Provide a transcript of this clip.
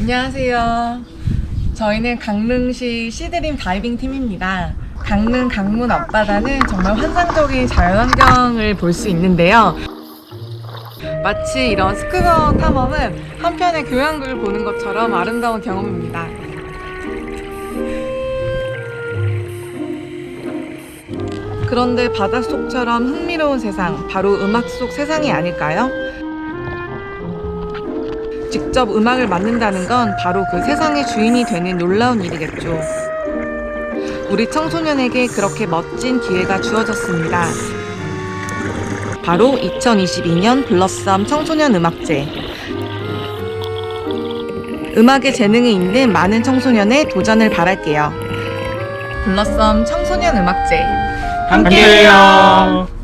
안녕하세요. 저희는 강릉시 시드림 다이빙 팀입니다. 강릉 강문 앞바다는 정말 환상적인 자연환경을 볼 수 있는데요. 마치 이런 스쿠버 탐험은 한편의 교양극을 보는 것처럼 아름다운 경험입니다. 그런데 바닷속처럼 흥미로운 세상, 바로 음악 속 세상이 아닐까요? 직접 음악을 만든다는 건 바로 그 세상의 주인이 되는 놀라운 일이겠죠. 우리 청소년에게 그렇게 멋진 기회가 주어졌습니다. 바로 2022년 블러썸 청소년 음악제. 음악에 재능이 있는 많은 청소년의 도전을 바랄게요. 블러썸 청소년 음악제. 함께해요.